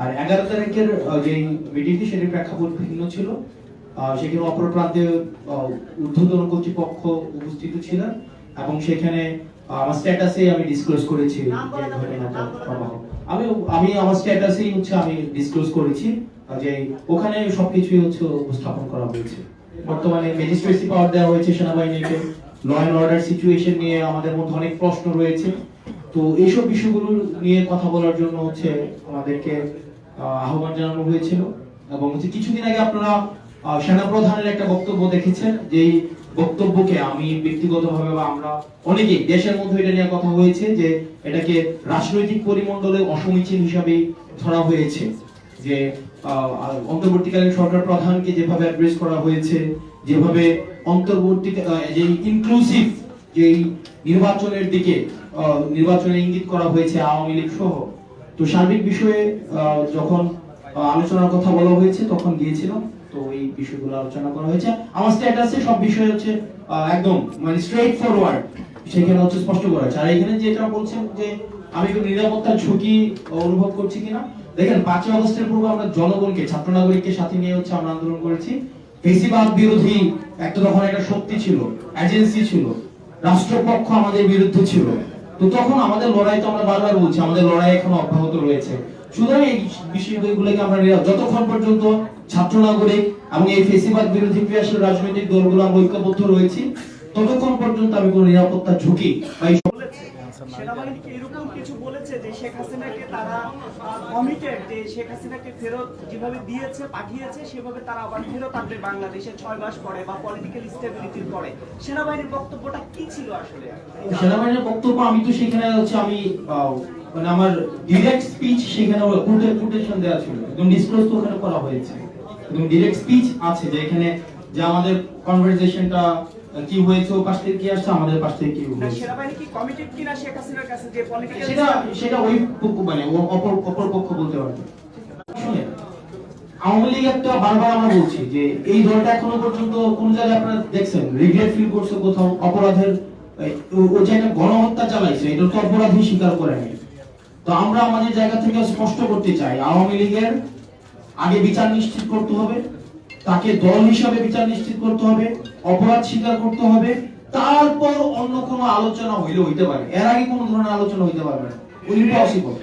আর এগারো তারিখের যে মিটিংটি সেটির প্রেক্ষাপট ভিন্ন ছিল। সেখানে অপর প্রান্তে ঊর্ধ্বতন কর্তৃপক্ষ উপস্থিত ছিলেন এবং সেখানে আমার স্ট্যাটাসে আমি ডিসক্লোজ করেছি যে ঘটনাটা আমি আমি আমার স্ট্যাটাসেই হচ্ছে আমি ডিসক্লোজ করেছি যে ওখানে সবকিছুই হচ্ছে উপস্থাপন করা হয়েছে। বর্তমানে ম্যাজিস্ট্রেসি পাওয়ার দেওয়া হয়েছে সেনাবাহিনীকে। ল অ্যান্ড অর্ডার সিচুয়েশন নিয়ে আমাদের মধ্যে অনেক প্রশ্ন রয়েছে। তো এইসব বিষয়গুলো নিয়ে কথা বলার জন্য হচ্ছে আমাদেরকে আহ্বান জানানো হয়েছিল। এবং হচ্ছে কিছুদিন আগে আপনারা সেনাপ্রধানের একটা বক্তব্য দেখেছেন যেই বক্তব্যকে আমি ব্যক্তিগতভাবে বা আমরা অনেকেই দেশের মধ্যে এটা নিয়ে কথা হয়েছে, যে এটাকে রাজনৈতিক পরিমণ্ডলে অসমীচীন হিসাবে ধরা হয়েছে। যে অন্তর্বর্তীকালীন সরকার প্রধানকে যেভাবে অ্যাড্রেস করা হয়েছে, যেভাবে অন্তর্বর্তী যে ইনক্লুসিভ যে নির্বাচনের দিকে নির্বাচনে ইঙ্গিত করা হয়েছে আওয়ামী লীগ সহ। তো সার্বিক বিষয়ে যখন আলোচনার কথা বলা হয়েছে, তখন গিয়েছিলাম তো এই বিষয়গুলো আলোচনা করা হয়েছে। আমার স্ট্যাটাসে সব বিষয় হচ্ছে একদম মানে স্ট্রেট ফরওয়ার্ড সেখানে হচ্ছে স্পষ্ট করা আছে আর এখানে যেটা বলছেন যে, আমি নিরাপত্তার ঝুঁকি অনুভব করছি কিনা? দেখেন, পাঁচই আগস্টের পূর্বে আমরা জনগণকে ছাত্র নাগরিককে সাথে নিয়ে হচ্ছে আমরা আন্দোলন করেছি। ফেসিবাদ বিরোধী, একটা তখন একটা শক্তি ছিল এজেন্সি ছিল। রাষ্ট্রপক্ষ আমাদের বিরুদ্ধে ছিল। তো তখন আমাদের লড়াই তো আমরা বারবার বলছি, আমাদের লড়াই এখন অব্যাহত রয়েছে। সুতরাং এই বিষয়গুলোকে আমরা যতক্ষণ পর্যন্ত ছাত্র নাগরিক এবং এই ফেসিবাদ বিরোধী ক্রিয়াশীল রাজনৈতিক দলগুলো আমরা ঐক্যবদ্ধ রয়েছি, ততক্ষণ পর্যন্ত আমি কোনো নিরাপত্তা ঝুঁকি বা এই বলেছে এরকম কিছু বলেছে যে শেখ হাসিনাকে তারা কমিটেড যে শেখ হাসিনাকে ফেরত যেভাবে দিয়েছে পাঠিয়েছে সেভাবে তারা আবার ফেরত আনবে বাংলাদেশে ছয় মাস পরে বা পলিটিক্যাল স্টেবিলিটির পরে। সেনাবাহিনীর বক্তব্যটা কি ছিল আসলে? সেনাবাহিনীর বক্তব্য আমি তো সেখানে হচ্ছে আমি আহ, মানে আমার ডিরেক্ট স্পিচ সেখানে কোটেশন দেওয়া ছিল। একদম ডিসক্লোজ তো ওখানে করা হয়েছে। একদম ডিরেক্ট স্পিচ আছে যে এখানে যে আমাদের কনভারসেশনটা কি হয়েছে ও পাশ থেকে কি আসছে আমাদের পাশ থেকে কি হয়েছে? সেনাবাহিনী কি কমিটেড কিনা শেখ হাসিনার কাছে যে পলিটিক্যাল সেটা সেটা ওই মানে অপর অপর পক্ষ বলতে পারবে। আওয়ামী লীগ একটা বারবার আমরা বলছি যে এই দলটা এখনও পর্যন্ত কোন জায়গায় আপনারা দেখছেন? রিগ্রেট ফিল করছে কোথাও অপরাধের ও যে একটা গণহত্যা চালাইছে এটা তো অপরাধী স্বীকার করে নাই। তো আমরা আমাদের জায়গা থেকে স্পষ্ট করতে চাই আওয়ামী লীগের আগে বিচার নিশ্চিত করতে হবে। তাকে দল হিসাবে বিচার নিশ্চিত করতে হবে অপরাধ স্বীকার করতে হবে তারপর অন্য কোনো আলোচনা হইলে হইতে পারে। এর আগে কোনো ধরনের আলোচনা হইতে পারবে না। ইম্পসিবল